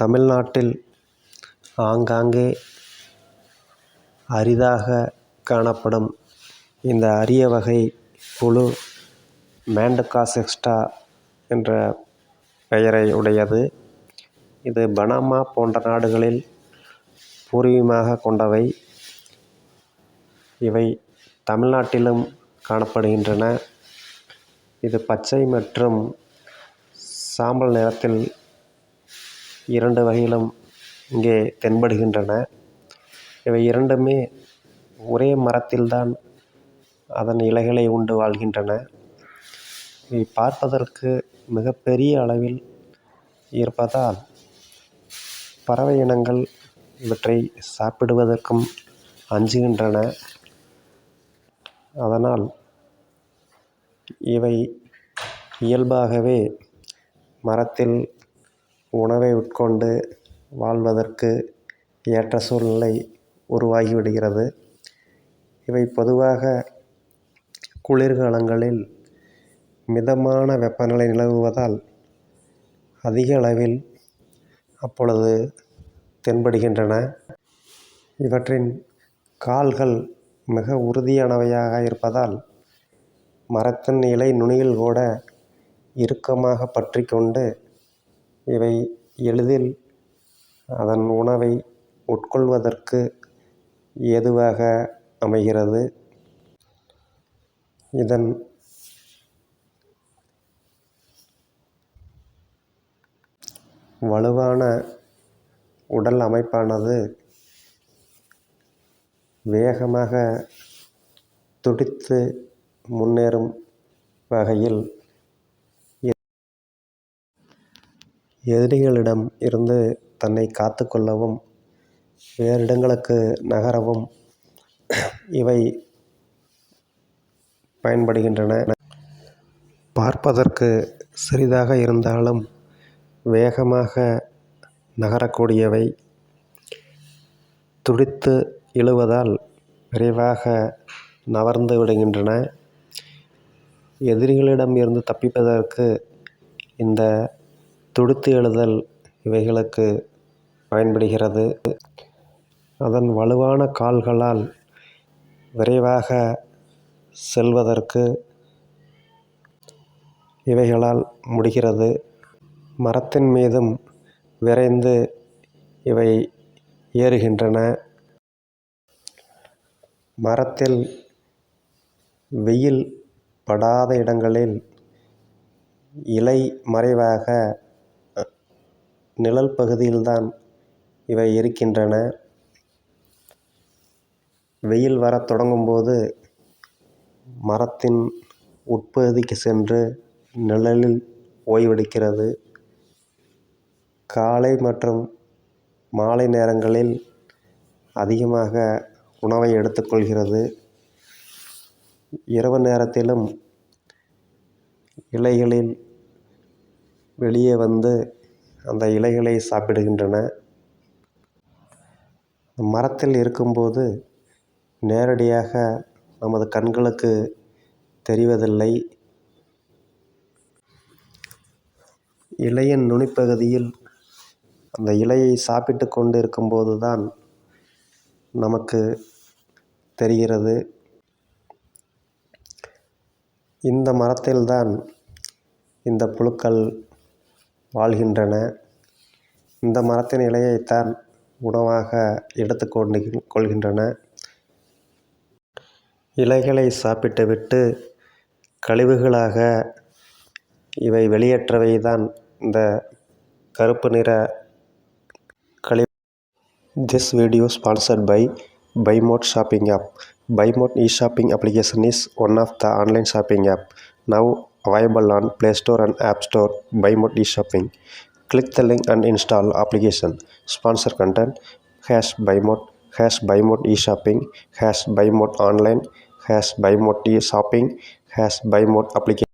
தமிழ்நாட்டில் ஆங்காங்கே அரிதாக காணப்படும் இந்த அரிய வகை புழு மேண்டகா என்ற பெயரை உடையது. இது பனாமா போன்ற நாடுகளில் பூர்வீகமாக கொண்டவை. இவை தமிழ்நாட்டிலும் காணப்படுகின்றன. இது பச்சை மற்றும் சாம்பல் நிறத்தில் இரண்டு வகையிலும் இங்கே தென்படுகின்றன. இவை இரண்டுமே ஒரே மரத்தில்தான் அதன் இலைகளை உண்டு வாழ்கின்றன. இவை பார்ப்பதற்கு மிகப்பெரிய அளவில் இருப்பதால் பறவை இனங்கள் இவற்றை சாப்பிடுவதற்கும் அஞ்சுகின்றன. அதனால் இவை இயல்பாகவே மரத்தில் உணவை உட்கொண்டு வாழ்வதற்கு ஏற்ற சூழ்நிலை உருவாகி விடுகிறது இவை பொதுவாக குளிர்காலங்களில் மிதமான வெப்பநிலை நிலவுவதால் அதிக அளவில் அப்பொழுது தென்படுகின்றன. இவற்றின் கால்கள் மிக உறுதியானவையாக இருப்பதால் மரத்தின் இலை நுனியில் கூட இறுக்கமாக பற்றி கொண்டு இவை எளிதில் அதன் உணவை உட்கொள்வதற்கு ஏதுவாக அமைகிறது. இதன் வலுவான உடல் அமைப்பானது வேகமாக துடித்து முன்னேறும் வகையில் எதிரிகளிடம் இருந்து தன்னை காத்து கொள்ளவும் வேறு இடங்களுக்கு நகரவும் இவை பயன்படுகின்றன. பார்ப்பதற்கு சிறிதாக இருந்தாலும் வேகமாக நகரக்கூடியவை. துடித்து எழுவதால் விரைவாக நகர்ந்து விடுகின்றன. எதிரிகளிடம் இருந்து தப்பிப்பதற்கு இந்த துடுத்து எழுதல் இவைகளுக்கு பயன்படுகிறது. அதன் வலுவான கால்களால் விரைவாக செல்வதற்கு இவைகளால் முடிகிறது. மரத்தின் மீதும் விரைந்து இவை ஏறுகின்றன. மரத்தில் வெயில் படாத இடங்களில் இலை மறைவாக நிழல் பகுதியில்தான் இவை இருக்கின்றன. வெயில் வரத் தொடங்கும்போது மரத்தின் உட்பகுதிக்கு சென்று நிழலில் ஓய்வெடுக்கிறது. காலை மற்றும் மாலை நேரங்களில் அதிகமாக உணவை எடுத்துக்கொள்கிறது. இரவு நேரத்திலும் இலைகளில் வெளியே வந்து அந்த இலைகளை சாப்பிடுகின்றன. மரத்தில் இருக்கும்போது நேரடியாக நமது கண்களுக்கு தெரிவதில்லை. இலையின் நுனிப்பகுதியில் அந்த இலையை சாப்பிட்டு கொண்டு இருக்கும்போது தான் நமக்கு தெரிகிறது. இந்த மரத்தில்தான் இந்த புழுக்கள் வாழ்கின்றன. இந்த மரத்தின் இலையைத்தான் உணவாக எடுத்துக்கொண்டு கொள்கின்றன. இலைகளை சாப்பிட்டுவிட்டு கழிவுகளாக இவை வெளியேற்றவை தான் இந்த கருப்பு நிற கழிவு. This video sponsored by Bymot shopping app Bymot e shopping application is one of the online shopping app now available on Play Store and App Store by Mode Shopping. Click the link and install application. Sponsor content hash by Mode hash by Mode eShopping hash by Mode online hash by Mode shopping hash by Mode application.